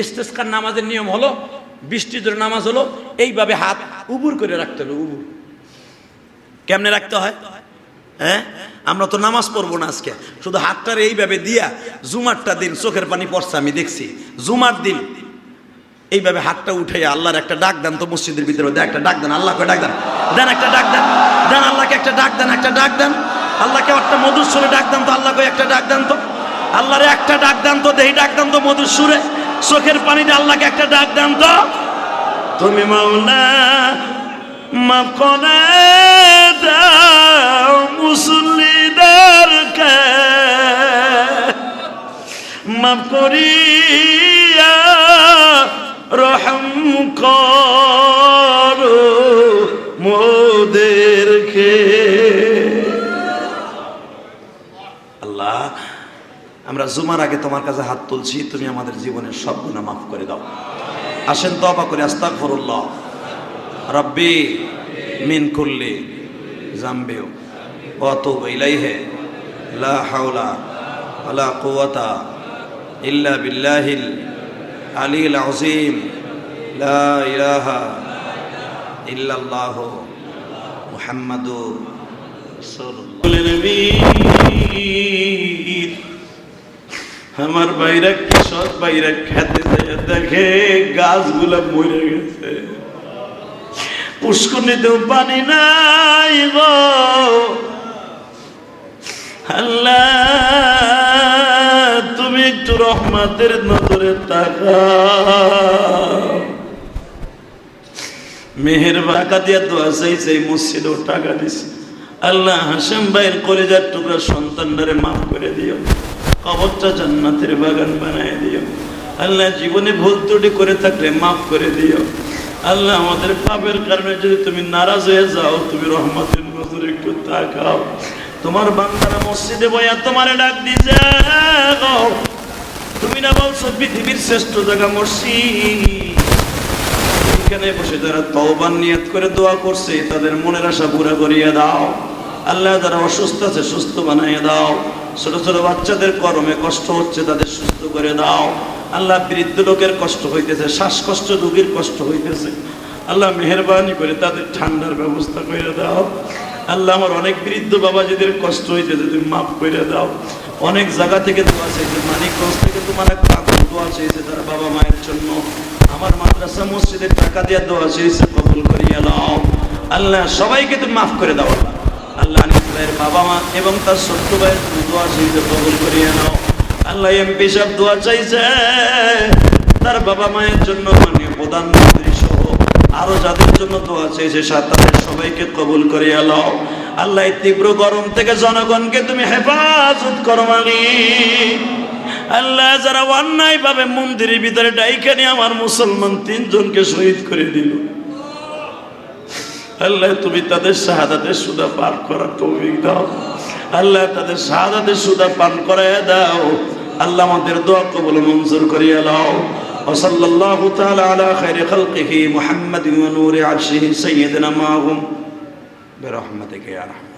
ইস্তেস্কার নামাজের নিয়ম হলো, বৃষ্টি জোরে নামাজ হলো, এইভাবে হাত উবুর করে রাখতে হবে, উবুর। কেমনে রাখতে হয়? হ্যাঁ? আমরা তো নামাজ পড়ব না আজকে। শুধু হাতটার এইভাবে দিয়া জুমারটা দিন, চোখের পানি পড়ছে, আমি দেখছি। জুমার দিন এইভাবে হাতটা উঠে আল্লাহর একটা ডাক দেন তো মসজিদের ভিতরে, দেন একটা ডাক দেন, আল্লাহকে ডাক দেন দেন একটা ডাক দেন দেন আল্লাহকে একটা ডাক দেন, একটা ডাক দেন, আল্লাহকে একটা মধুর সুরে ডাক দেন তো, আল্লাহকে একটা ডাক দেন তো, আল্লাহরে একটা ডাক দেন তো, দেহি ডাক দেন তো মধুর সুরে। চোখের পানিতে আল্লাহকে একটা ডাক দেন তো। তুমি মাওলা মাফ করে দাও মুসল্লিদেরকে মাফ করিয়া রহম করো মোদেরকে। আল্লাহ আমরা জুমার আগে তোমার কাছে হাত তুলছি, তুমি আমাদের জীবনের সব গুণা মাফ করে দাও। আসেন তবা করে আস্তাক ফরুল্লাহ রব্বি মিন কুল্লি জাম্বিও অত ইলাইহে, লা হাওলা ওয়ালা কুওয়াতা ইল্লা বিল্লাহিল আলিল আযীম। লা ইলাহা ইল্লাল্লাহ মুহাম্মাদুর রাসূলুল্লাহ। আমার বাইরা কৃষক বাইরা খেতে যায় দেখে গাছগুলা মরে গেছে। পুষ্করণীতেও পানি নাই গো। আল্লাহ, তুমি একটু রহমাতের নজরে তাকাও। মেহের টাকা দিয়া দোয়া চাইছে এই মসজিদেও টাকা দিছে। আল্লাহ হাসেম ভাইয়ের কলেজার টুকরা সন্তানটারে মাফ করে দিও। কবরটা জান্নাতের বাগান বানায় দিও। আল্লাহ জীবনে ভুল ত্রুটি করে থাকলে মাফ করে দিও। আল্লাহ আমাদের পাপের কারণে যদি তুমি নারাজ হয়ে যাও, তুমি রহমতের নজরে একটু তাকাও। তোমার বান্দারা মসজিদে বইয়া তোমার ডাক দিছে। তুমি না বলছো পৃথিবীর শ্রেষ্ঠ জায়গা মসজিদ? এখানে বসে যারা তওবার নিয়ত করে দোয়া করছে, তাদের মনের আশা পুরা করিয়ে দাও। আল্লাহ যারা অসুস্থ আছে, সুস্থ বানাইয়ে দাও। ছোট ছোট বাচ্চাদের কর্মে কষ্ট হচ্ছে, তাদের সুস্থ করে দাও। আল্লাহ বৃদ্ধ লোকের কষ্ট হইতেছে, শ্বাসকষ্ট রোগীর কষ্ট হইতেছে। আল্লাহ মেহরবানি করে তাদের ঠান্ডার ব্যবস্থা করে দাও। আল্লাহ আমার অনেক বৃদ্ধ বাবাজিদের কষ্ট হইতেছে, তুমি মাফ করে দাও। অনেক জায়গা থেকে দোয়া চাইছে, মানিকগঞ্জ থেকে তোমার এক কাকুর দোয়া চাইছে তার বাবা মায়ের জন্য। আমার মাদ্রাসা মসজিদের টাকা দিয়ে দোয়া চেয়েছে কবুল করিয়া দাও আল্লাহ সবাইকে তুমি মাফ করে দাও, আল্লাহ। আল্লাহ ভাইয়ের বাবা মা এবং তার ছোট্ট ভাইয়ের তুমি দোয়া চেয়েছে কবুল করিয়া নাও। আল্লাহ এমপি সাহেব দোয়া চাইছে, তার বাবা মায়ের জন্য মাননীয় প্রধানমন্ত্রী সহ আরও যাদের জন্য দোয়া চেয়েছে সা- তাদের সবাইকে কবুল করিয়া নাও। আল্লাহ তীব্র গরম থেকে জনগণকে তুমি হেফাজত করো মালিক আল্লাহ যারা অন্যায় ভাবে মন্দিরের ভিতরে ডাইখানে আমার মুসলমান তিনজনকে শহীদ করে দিল। আল্লাহ তুমি তাদের শাহাদাতের সুদা পান করার তৌফিক দাও আল্লাহ তাদের শাহাদাতের সুদা পান করায় দাও আল্লাহ আমাদের দোয়া কবুল মঞ্জুর করিয়া দাও وصلى الله تعالى على خير خلقه محمد ونور عرشه سيدنا معهم برحمتك يا رحمن